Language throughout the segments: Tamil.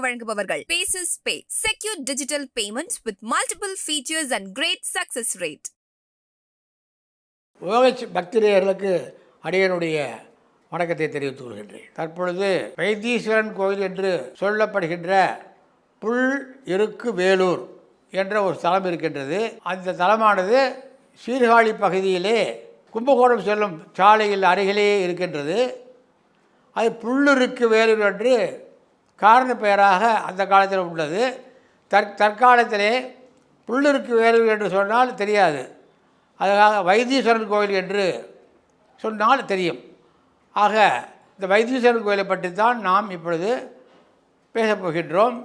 உங்களுக்கு வழங்குபவர்கள். Bases pay secure digital payment with multiple features and great success rate யோகச் பக்திரேயர்களுக்கு அடியனுடைய வணக்கத்தை தெரிவித்துக் கொள்கின்றேன். தற்பொழுது வைத்தீஸ்வரன் கோயில் என்று சொல்லப்படுகின்ற புல் இருக்கு வேலூர் என்ற ஒரு ஸ்தலம் இருக்கின்றது. அந்த தலமானது சீர்காழி பகுதியிலே கும்பகோணம் செல்லும் சாலையில் அருகிலேயே இருக்கின்றது. அது புல்லுருக்கு வேலூர் என்று காரண பெயராக அந்த காலத்தில் உள்ளது. தற் தற்காலத்திலே புள்ளிருக்கு வேறு என்று சொன்னால் தெரியாது. அதுக்காக வைத்தீஸ்வரன் கோயில் என்று சொன்னால் தெரியும். ஆக இந்த வைத்தீஸ்வரன் கோயிலை பற்றி தான் நாம் இப்பொழுது பேசப் போகின்றோம்.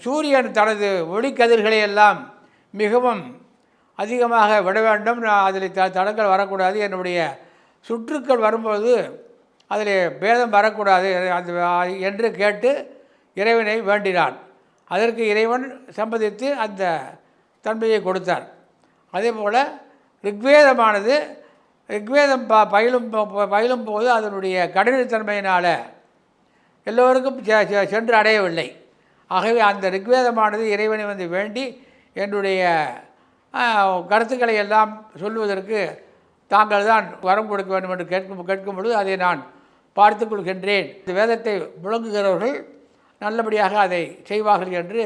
சூரியன் தனது ஒளிக்கதிர்களை எல்லாம் மிகவும் அதிகமாக விட வேண்டும். நான் அதில் த தடங்கள் வரக்கூடாது. என்னுடைய சுற்றுக்கள் வரும்போது அதில் பேதம் வரக்கூடாது அந்த என்று கேட்டு இறைவனை வேண்டினான். அதற்கு இறைவன் சம்மதித்து அந்த தன்மையை கொடுத்தார். அதே போல் ரிக்வேதமானது ரிக்வேதம் ப பயிலும் பயிலும் போது அதனுடைய கடினத்தன்மையினால் எல்லோருக்கும் செ- செ- சென்று அடையவில்லை. ஆகவே அந்த ரிக்வேதமானது இறைவனை வந்து வேண்டி என்னுடைய கருத்துக்களை எல்லாம் சொல்வதற்கு தாங்கள் தான் வரம் கொடுக்க வேண்டும் என்று கேட்கும் கேட்கும் பொழுது அதை நான் பார்த்து கொள்கின்றேன். இந்த வேதத்தை முழங்குகிறவர்கள் நல்லபடியாக அதை செய்வார்கள் என்று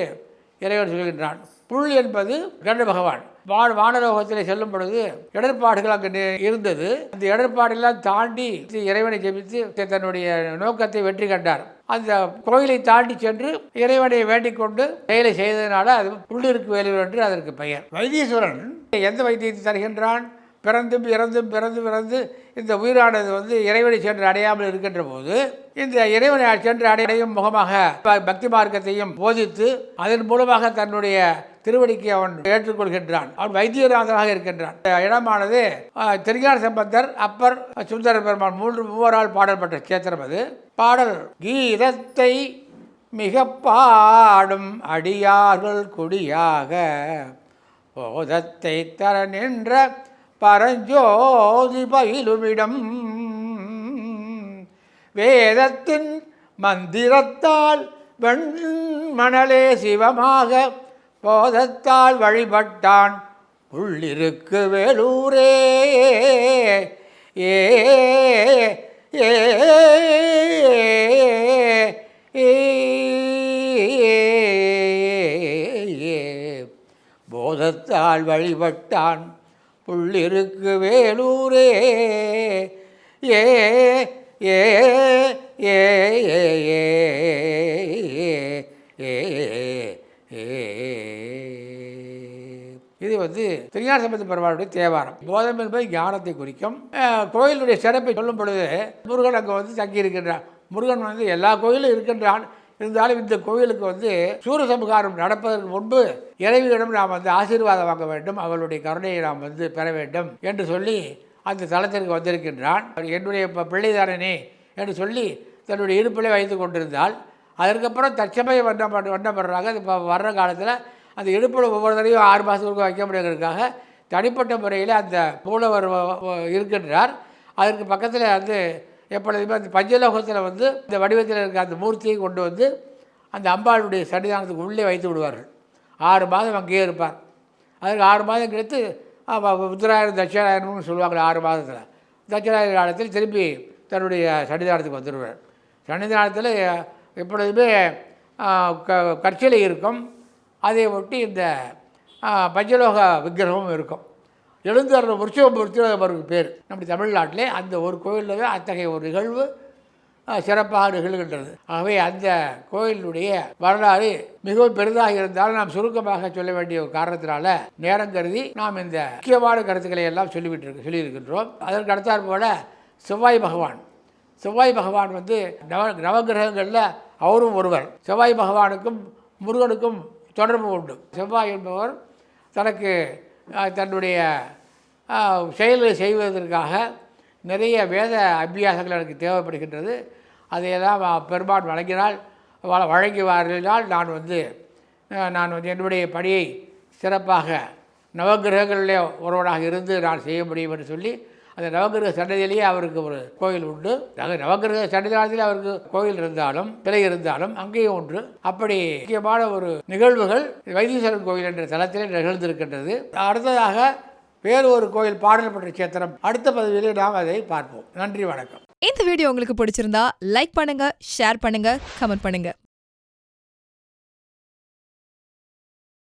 இறைவன் சொல்கின்றான். புல் என்பது கண்ட பகவான். வா வானலோகத்தில் செல்லும் பொழுது இடர்பாடுகள் அங்கு இருந்தது. அந்த இடர்பாடெல்லாம் தாண்டி இறைவனை ஜெபித்து தன்னுடைய நோக்கத்தை வெற்றி கண்டார். அந்த கோயிலை தாண்டி சென்று இறைவனை வேண்டிக் கொண்டு செயலை செய்ததனால அது புள்ளிருக்கு வேலூர் என்று அதற்கு பெயர். வைத்தீஸ்வரன் எந்த வைத்தியத்தை தருகின்றான்? பிறந்தும் இறந்தும் பிறந்து பிறந்து இந்த உயிரானது வந்து இறைவனை சென்று அடையாமல் இருக்கின்ற போது இந்த இறைவனை சென்று அடையும் முகமாக பக்தி மார்க்கத்தையும் போதித்து அதன் மூலமாக தன்னுடைய திருவடிக்கு அவன் ஏற்றுக்கொள்கின்றான். அவன் வைத்தியநாதனாக இருக்கின்றான். இடமானது திருஞான சம்பந்தர் அப்பர் சுந்தர பெருமான் மூன்று மூவரால் பாடல் பெற்ற சேத்திரம் அது. பாடல் கீதத்தை மிக பாடும் அடியார்கள் குடியாக போதத்தை தர நின்ற பரஞ்சோதி பயிலுமிடம் வேதத்தின் மந்திரத்தால் வெண்மணலே சிவமாக போதத்தால் வழிபட்டான். உள்ளிருக்கு வேலூரே. ஏ ஏ. போதத்தால் வழிபட்டான். உள்ளிருக்கு வேலூரே. ஏ ஏ ஏ ஏ ஏ ஏ ஏ இது வந்து திருஞான சம்பந்த பெருமாளுடைய தேவாரம். போதம் என்பது ஞானத்தை குறிக்கும். கோயிலுடைய சிறப்பை சொல்லும் பொழுது முருகன் அங்கே வந்து தங்கி இருக்கின்றான் முருகன் வந்து எல்லா கோயிலும் இருக்கின்றான். இருந்தாலும் இந்த கோயிலுக்கு வந்து சூரசம்ஹாரம் நடப்பதற்கு முன்பு இறைவியிடம் நாம் வந்து ஆசீர்வாதம் வாங்க வேண்டும். அவளுடைய கருணையை நாம் வந்து பெற வேண்டும் என்று சொல்லி அந்த தலத்திற்கு வந்திருக்கின்றான். என்னுடைய ப- பிள்ளைதாரனே என்று சொல்லி தன்னுடைய இருப்பிலே வைத்து கொண்டிருந்தால் அதற்கப்புறம் தற்சமயம் வண்ண வண்ணப்படுறாங்க. அது இப்போ வர்ற காலத்தில் அந்த இடுப்பில் ஒவ்வொரு தடவையும் ஆறு மாதத்துக்கு வைக்க முடியாததுக்காக தனிப்பட்ட முறையில் அந்த மூலவர் இருக்கின்றார். அதற்கு பக்கத்தில் வந்து எப்பொழுதுமே அந்த பஞ்சலோகத்தில் வந்து இந்த வடிவத்தில் இருக்க அந்த மூர்த்தியை கொண்டு வந்து அந்த அம்பாளுடைய சன்னிதானத்துக்கு உள்ளே வைத்து விடுவார்கள். ஆறு மாதம் அங்கேயே இருப்பார். அதுக்கு ஆறு மாதம் கழித்து உத்தராயணம் தட்சிணாயணம்னு சொல்லுவாங்களே ஆறு மாதத்தில். தட்சிணாயன காலத்தில் திரும்பி தன்னுடைய சன்னிதானத்துக்கு வந்துடுவார். சன்னிதானத்தில் எப்பொழுதுமே க கற்சிலை இருக்கும். அதை ஒட்டி இந்த பஞ்சலோக விக்கிரகமும் இருக்கும். எழுந்தருள் உற்சவமூர்த்தி அவருக்கு பேர். நம்ம தமிழ்நாட்டிலே அந்த ஒரு கோயிலில் அத்தகைய ஒரு நிகழ்வு சிறப்பாக நிகழ்கின்றது. ஆகவே அந்த கோயிலுடைய வரலாறு மிகவும் பெரிதாக இருந்தாலும் நாம் சுருக்கமாக சொல்ல வேண்டிய ஒரு காரணத்தினால நேரம் கருதி நாம் இந்த முக்கியமான கருத்துக்களை எல்லாம் சொல்லிவிட்டு இருக்கு- சொல்லியிருக்கின்றோம். அதற்கு அடுத்தாற் போல செவ்வாய் பகவான். செவ்வாய் பகவான் வந்து நவ நவகிரகங்களில் அவரும் ஒருவர். செவ்வாய் பகவானுக்கும் முருகனுக்கும் தொடர்பு உண்டு. செவ்வாய் என்பவர் தனக்கு தன்னுடைய செயல்களை செய்வதற்காக நிறைய வேத அபியாசங்கள் எனக்கு தேவைப்படுகின்றது. அதையெல்லாம் பெரும்பான் வழங்கினால் வ- வழங்கி வாரினால் நான் வந்து நான் வந்து என்னுடைய பணியை சிறப்பாக நவகிரகங்களிலே ஒருவனாக இருந்து நான் செய்ய முடியும் என்று சொல்லி அந்த நவகிரக சன்னதியிலேயே அவருக்கு ஒரு கோயில் உண்டு. நவ- நவகிரக சன்னிதானத்திலே அவருக்கு கோயில் இருந்தாலும் சிலை இருந்தாலும் அங்கேயும் ஒன்று. அப்படி முக்கியமான ஒரு நிகழ்வுகள் வைத்தீஸ்வரன் கோயில் என்ற தளத்திலே நிகழ்ந்திருக்கின்றது. அடுத்ததாக வேறு ஒரு கோயில் பாடல் பெற்ற சேத்திரம் அடுத்த பதவியிலே நாம் அதை பார்ப்போம். நன்றி வணக்கம். இந்த வீடியோ உங்களுக்கு பிடிச்சிருந்தா லைக் பண்ணுங்க ஷேர் பண்ணுங்க கமெண்ட் பண்ணுங்க.